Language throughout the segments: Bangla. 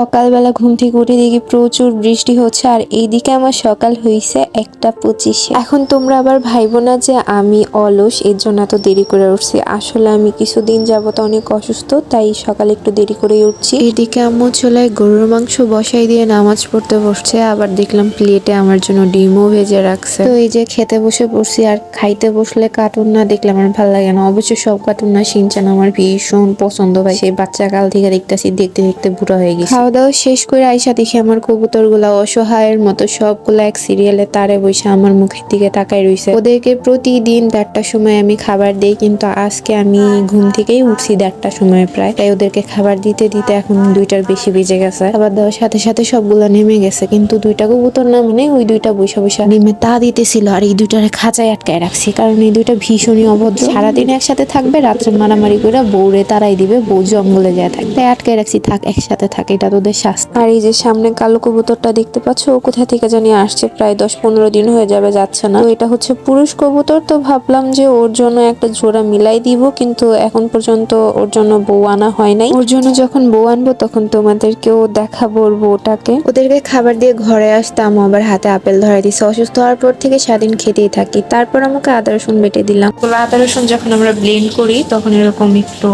সকালবেলা ঘুম থেকে উঠে দেখি প্রচুর বৃষ্টি হচ্ছে আর এইদিকে আমার সকাল হয়েছে একটা পঁচিশে। এখন তোমরা আবার ভাইবো না যে আমি অলস এর জন্য এত দেরি করে উঠছি। আসলে আমি কিছুদিন যাবত অনেক অসুস্থ তাই সকালে একটু দেরি করে উঠছি। এদিকে আম্মু চুলায় গরুর মাংস বসাই দিয়ে নামাজ পড়তে বসছে আবার দেখলাম প্লেটে আমার জন্য ডিমও ভেজে রাখছে। তো এই যে খেতে বসে পড়ছি আর খাইতে বসলে কার্টুন না দেখলে আমার ভালো লাগে না। অবশ্য সব কার্টুন না সিনচান আমার ভীষণ পছন্দ ভাই। সেই বাচ্চা কাল থেকে দেখতেছি দেখতে দেখতে বুড়া হয়ে গেছে। খাওয়া দাওয়া শেষ করে আইসা দেখি আমার কবুতরগুলা অসহায়ের মতো সবগুলা এক সিরিয়ালে তারে বসে আমার মুখের দিকে তাকাই রইছে। ওদেরকে প্রতিদিন দেড়টার সময় আমি খাবার দিই, কিন্তু আজকে আমি ঘুম থেকেই উঠছি দেড়টার সময় প্রায়। তাই ওদেরকে খাবার দিতে দিতে এখন দুইটার বেশি বেজে গেছে। খাবার দেওয়ার সাথে সাথে সবগুলা নেমে গেছে, কিন্তু দুইটা কবুতর না মানে ওই দুইটা বৈশা বৈশা নেমে তা দিতেছিল আর এই দুইটারে খাঁচায় আটকায় রাখছি, কারণ এই দুইটা ভীষণই অভদ্র। সারাদিন একসাথে থাকবে, রাত্রে মারামারি করে বউরে তারাই দিবে, বউ জঙ্গলে যায় থাকবে। আটকায় রাখছি, থাক, একসাথে থাক, এটা তোদের শাস্তি। আর এই যে সামনে কালো কবুতরটা দেখতে পাচ্ছ ও কোথা থেকে জানি আসছে প্রায় দশ পনেরো দিন হয়ে যাবে যাচ্ছে না। তো এটা হচ্ছে পুরুষ কবুতর তো ভাবলাম যে ওর জন্য একটা জোড়া মিলাই দিব কিন্তু এখন পর্যন্ত ওর জন্য বউ আনা হয় নাই। ওর জন্য যখন বউ আনব তখন তোমাদেরকেও দেখাবো ওর বউটাকে। ওদেরকে খাবার দিয়ে ঘরে আসতাম আবার হাতে আপেল ধরে দিছে। অসুস্থ হওয়ার পর থেকে স্বাধীন খেতেই থাকি। তারপর আমাকে আদা রসুন বেটে দিলাম। আদা রসুন যখন আমরা ব্লেন্ড করি তখন এরকম একটু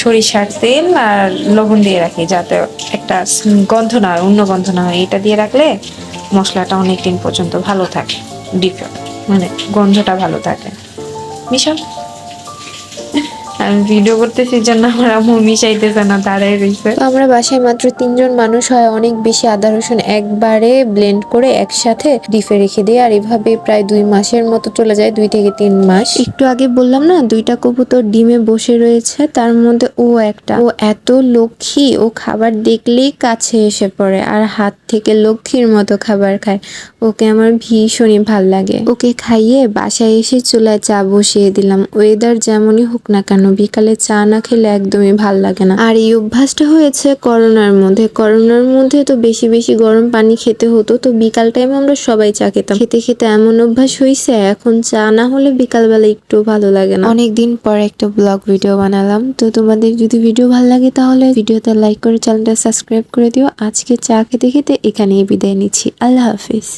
সরিষার তেল আর লবণ দিয়ে রাখি, যাতে একটা গন্ধ না, অন্য গন্ধ না হয়। এটা দিয়ে রাখলে মশলাটা অনেক দিন পর্যন্ত ভালো থাকে ডিপ মানে গন্ধটা ভালো থাকে। মিশাও আমি ভিডিও করতেছি জন্য আমার আম্মু মিশাইতেছে না দাঁড়াই রইছে আমরা বাসায় মাত্র তিনজন মানুষ হয় অনেক বেশি আদা রসুন একবারে ব্লেন্ড করে একসাথে ডিপে রেখে দিই আর এভাবে প্রায় দুই মাসের মতো চলে যায় দুই থেকে তিন মাস। একটু আগে বললাম না দুইটা কবুতর ডিমে বসে রয়েছে তার মধ্যে ও একটা। ও এত লক্ষ্মী ও খাবার দেখলেই কাছে এসে পড়ে আর হাত থেকে লক্ষ্মীর মতো খাবার খায়। ওকে আমার ভীষণই ভালো লাগে। ওকে খাইয়ে বাসায় এসে চুলায় চা বসিয়ে দিলাম ওয়েদার যেমনই হোক না কেন বিকালে চা না খেলে একদমই ভালো লাগে না। আর এই অভ্যাসটা হয়েছে করোনার মধ্যে। করোনার মধ্যে তো বেশি বেশি গরম পানি খেতে হতো, তো বিকাল টাইমে আমরা সবাই চা খেতাম। খেতে খেতে এমন অভ্যাস হয়েছে এখন চা না হলে বিকালবেলা একটু ভালো লাগে না। অনেকদিন পর একটা ব্লগ ভিডিও বানালাম। তো তোমাদের যদি ভিডিও ভালো লাগে তাহলে ভিডিওতে লাইক করে চ্যানেলটা সাবস্ক্রাইব করে দিও। আজকে চা খেতে খেতে এখানেই বিদায় নিচ্ছি। আল্লাহ হাফিজ।